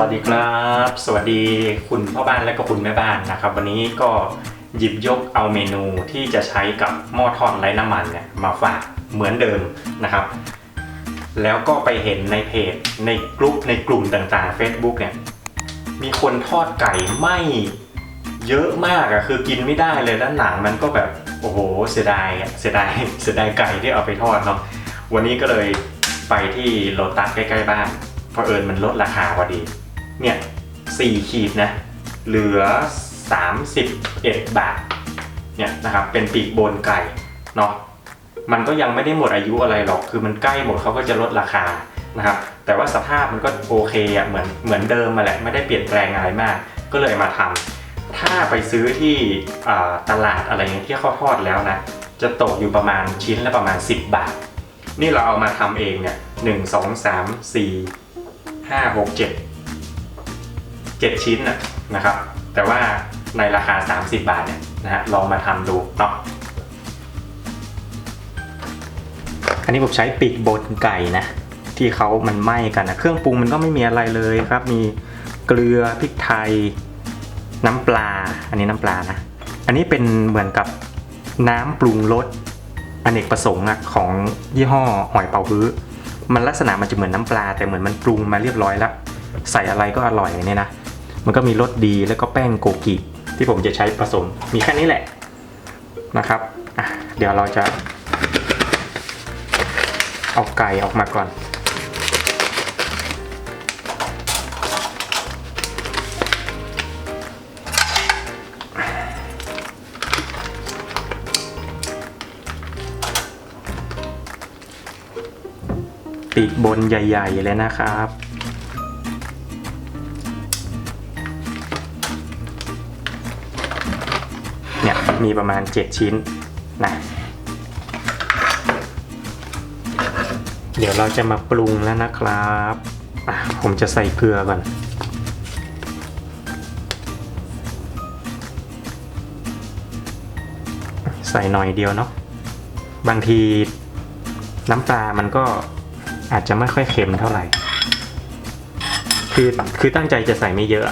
วัสดีครับ สวัสดีคุณพ่อบ้านและก็คุณแม่บ้านนะครับ วันนี้ก็หยิบยกเอาเมนูที่จะใช้กับหม้อทอดไร้น้ำมันเนี่ยมาฝากเหมือนเดิมนะครับ แล้วก็ไปเห็นในเพจในกลุ่มในกลุ่มต่างๆ Facebook เนี่ยมีคนทอดไก่ไหมเยอะมากอะคือกินไม่ได้เลยด้านหนังมันก็แบบโอ้โหเสียดายเสียดายเสียดายไก่ที่เอาไปทอดเนาะวันนี้ก็เลยไปที่โลตัสใกล้ๆบ้านเพราะเอิญมันลดราคาพอดี เนี่ยสี่ขีดนะ เหลือ 31 บาท เนี่ยนะครับ เป็นปีกโบนไก่เนาะ มันก็ยังไม่ได้หมดอายุอะไรหรอก คือมันใกล้หมดเขาก็จะลดราคานะครับ แต่ว่าสภาพมันก็โอเคอะเหมือนเหมือนเดิมมาแหละ ไม่ได้เปลี่ยนแปลงอะไรมาก ก็เลยมาทำถ้าไปซื้อที่ตลาดอะไรเงี้ยที่เขาทอดแล้วนะ จะตกอยู่ประมาณชิ้นละประมาณ 10 บาท นี่เราเอามาทำเองเนี่ยหนึ่งสองสามสี่ห้าหกเจ็ด 7 ชิ้นนะนะครับ แต่ว่าในราคา 30 บาทเนี่ยนะฮะลองมาทำดูเนาะอันนี้ผมใช้ปีกบนไก่นะ ที่เขามันไหม้กันนะเครื่องปรุงมันก็ไม่มีอะไรเลยครับ มีเกลือพริกไทย น้ำปลา อันนี้น้ำปลานะ อันนี้เป็นเหมือนกับน้ำปรุงรสอเนกประสงค์อะของยี่ห้อหอยเป๋าฮื้อมันลักษณะมันจะเหมือนน้ำปลา แต่เหมือนมันปรุงมาเรียบร้อยแล้ว ใส่อะไรก็อร่อยเนี่ยนะ มันก็มีรสดีแล้วก็แป้งโกกิที่ผมจะใช้ผสม มีแค่นี้แหละนะครับเดี๋ยวเราจะ เอาไก่ออกมาก่อนปีกบนใหญ่ ๆ เลยนะครับ มีประมาณ 7 ชิ้นนะเดี๋ยวเราจะมาปรุงแล้วนะครับผมจะใส่เกลือก่อน ใส่หน่อยเดียวเนาะบางทีน้ำปลามันก็อาจจะไม่ค่อยเค็มเท่าไหร่ คือคือตั้งใจจะใส่ไม่เยอะ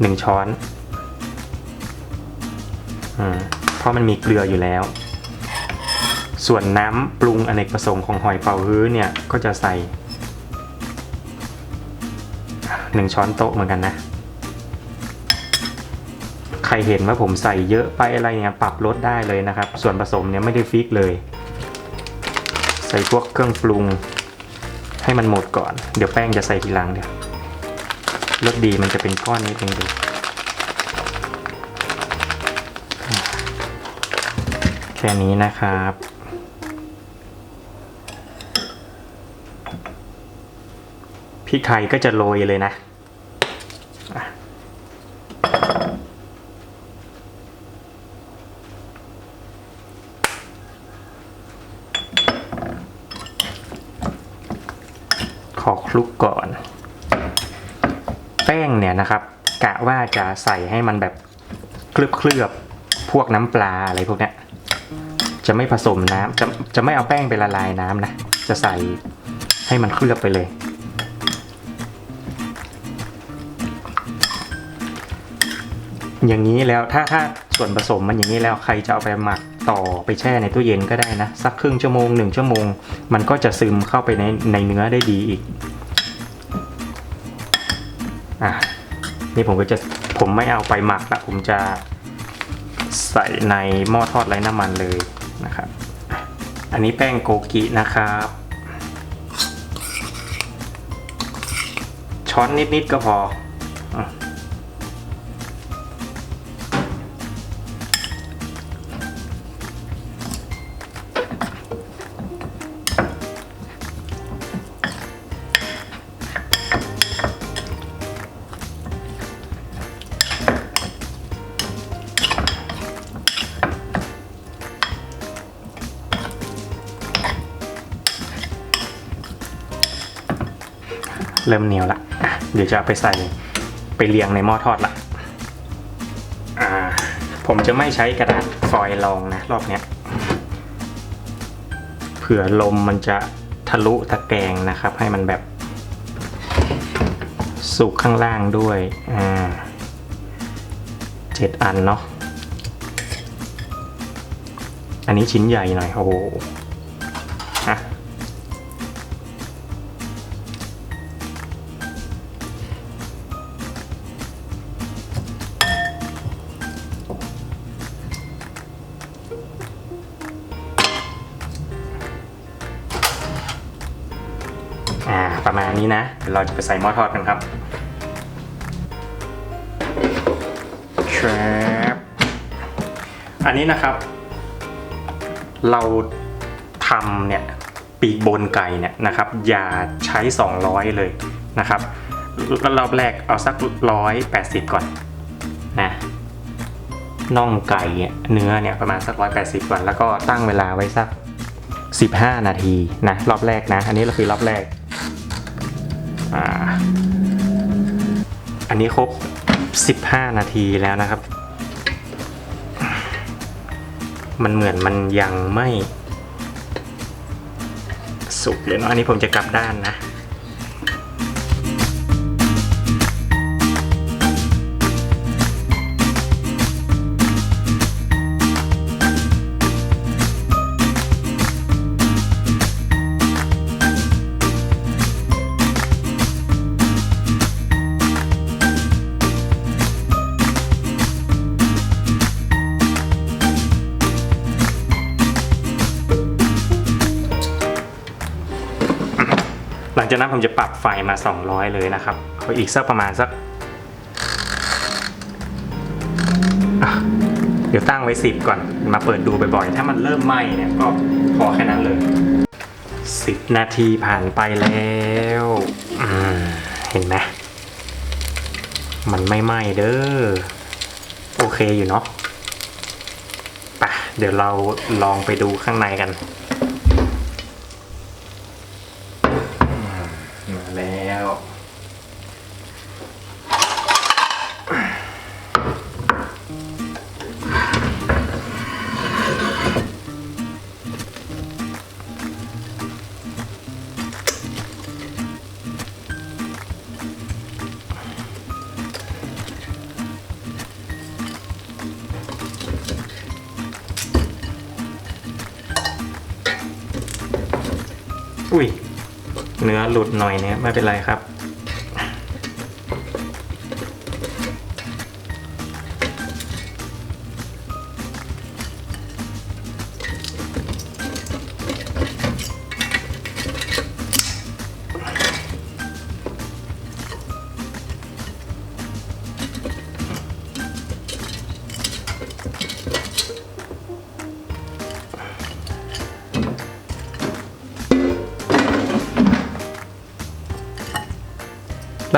หนึ่งช้อนอเพราะมันมีเกลืออยู่แล้ว ส่วนน้ำปรุงอเนกประสงค์ของหอยเป๋าฮื้อเนี่ยก็จะใส่หนึ่งช้อนโต๊ะเหมือนกันนะ ใครเห็นว่าผมใส่เยอะไปอะไรเนี่ยปรับลดได้เลยนะครับ ส่วนผสมเนี่ยไม่ได้ฟิกเลย ใส่พวกเครื่องปรุงให้มันหมดก่อน เดี๋ยวแป้งจะใส่ทีหลังเดี๋ยว รสดีมันจะเป็นก้อนนิดนึงดูแค่นี้นะครับพริกไทยก็จะโรยเลยนะขอคลุกก่อน แป้งเนี่ยนะครับ กะว่าจะใส่ให้มันแบบเคลือบเคลือบๆพวกน้ำปลาอะไรพวกเนี้ยจะไม่ผสมน้ำจะจะไม่เอาแป้งไปละลายน้ำนะจะใส่ให้มันเคลือบไปเลยอย่างนี้แล้วถ้าถ้าส่วนผสมมันอย่างนี้แล้วใครจะเอาไปหมักต่อไปแช่ในตู้เย็นก็ได้นะ สักครึ่งชั่วโมงหนึ่งชั่วโมง มันก็จะซึมเข้าไปในในเนื้อได้ดีอีก อะนี่ผมก็จะผมไม่เอาไปหมักละผมจะใส่ในหม้อทอดไร้น้ำมันเลยนะครับ อันนี้แป้งโกกินะครับ ช้อนนิดๆก็พอ เริ่มเหนียวละเดี๋ยวจะเอาไปใส่ไปเรียงในหม้อทอดละผมจะไม่ใช้กระดาษฟอยล์รองนะรอบเนี้ยเผื่อลมมันจะทะลุตะแกรงนะครับ ให้มันแบบ สุกข้างล่างด้วยอ่าเจ็ดอันเนาะอันนี้ชิ้นใหญ่หน่อยโอ้โห นี้นะเดี๋ยวเราจะไปใส่หม้อทอดกันครับแชบอันนี้นะครับ เราทำเนี่ยปีกบนไก่เนี่ยนะครับ อย่าใช้ 200 เลยนะครับรอบแรกเอาสัก 180 ก่อนนะน่องไก่เนี่ยเนื้อเนี่ยประมาณสัก 180 ก่อน แล้วก็ตั้งเวลาไว้สัก 15 นาทีนะรอบแรกนะ อันนี้เราคือรอบแรก อ่า อันนี้ครบ 15 นาทีแล้วนะครับ มันเหมือนมันยังไม่สุกเลยเนาะ อันนี้ผมจะกลับด้านนะ จากนั้นผมจะปรับไฟมา 200 เลยนะครับขออีกสักประมาณสัก เดี๋ยวตั้งไว้ 10 ก่อน มาเปิดดูบ่อยๆ ถ้ามันเริ่มไหม้เนี่ยก็พอแค่นั้นเลย 10 นาทีผ่านไปแล้วเห็นไหมมันไม่ไหม้เด้อ โอเคอยู่เนาะปะเดี๋ยวเราลองไปดูข้างในกัน อุ้ยเนื้อหลุดหน่อยเนี่ยไม่เป็นไรครับ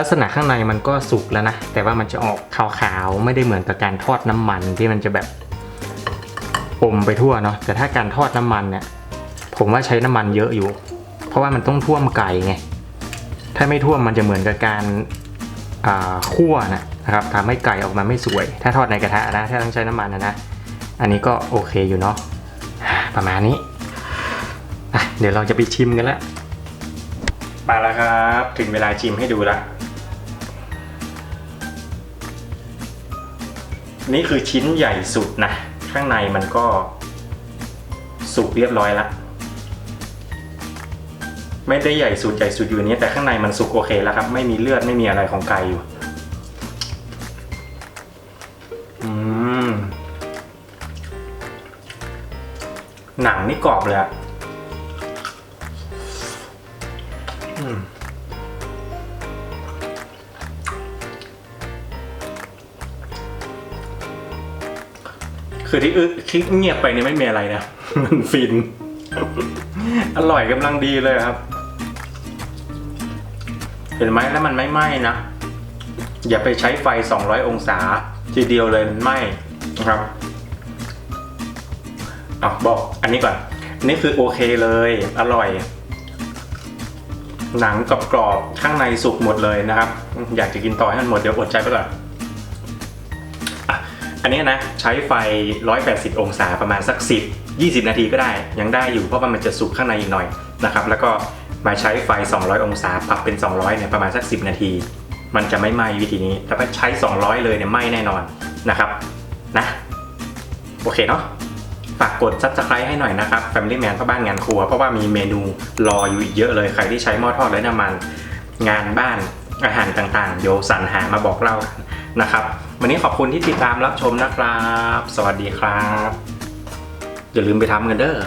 ลักษณะข้างในมันก็สุกแล้วนะ แต่ว่ามันจะออกขาวๆ ไม่ได้เหมือนกับการทอดน้ำมันที่มันจะแบบอมไปทั่วเนาะ แต่ถ้าการทอดน้ำมันเนี่ย ผมว่าใช้น้ำมันเยอะอยู่ เพราะว่ามันต้องท่วมไก่ไง ถ้าไม่ท่วมมันจะเหมือนกับการคั่วนะครับทำให้ไก่ออกมาไม่สวย ถ้าทอดในกระทะนะ ถ้าต้องใช้น้ำมันนะนะ อันนี้ก็โอเคอยู่เนาะ ประมาณนี้ เดี๋ยวเราจะไปชิมกันแล้วมาแล้วครับ ถึงเวลาชิมให้ดูละ นี่คือชิ้นใหญ่สุดนะ ข้างในมันก็สุกเรียบร้อยแล้วไม่ได้ใหญ่สุดใหญ่สุดอยู่นี้ แต่ข้างในมันสุกโอเคแล้วครับ ไม่มีเลือดไม่มีอะไรของไก่อยู่หนังนี่กรอบเลยอะ คือที่อึที่เงียบไปนี่ไม่มีอะไรนะ มันฟิน อร่อยกำลังดีเลยครับ เห็นไหมแล้วมันไม่ไหม้นะ อย่าไปใช้ไฟ 200 องศา ทีเดียวเลยมันไหม้นะครับอะบอกอันนี้ก่อน อันนี้คือโอเคเลย อร่อย หนังกรอบๆข้างในสุกหมดเลยนะครับ อยากจะกินต่อให้มันหมดเดี๋ยวอดใจไปก่อน อันนี้นะใช้ไฟ 180 องศาประมาณสัก 10 20 นาทีก็ได้ ยังได้อยู่เพราะว่ามันจะสุกข้างในอีกหน่อยนะครับแล้วก็มาใช้ไฟ 200 องศาปรับเป็น 200เนี่ยประมาณสัก 10 นาที มันจะไม่ไหม้วิธีนี้แต่ถ้าใช้ 200 เลยเนี่ยไหม้แน่นอนนะครับนะโอเคเนาะฝากกด subscribe ให้หน่อยนะครับ Family Man พ่อบ้านงานครัว เพราะว่ามีเมนูรออยู่อีกเยอะเลยใครที่ใช้หม้อทอดไร้น้ำมัน งานบ้านอาหารต่างๆ เดี๋ยวสรรหามาบอกเล่านะครับ วันนี้ขอบคุณที่ติดตามรับชมนะครับ สวัสดีครับ อย่าลืมไปทำกันเด้อ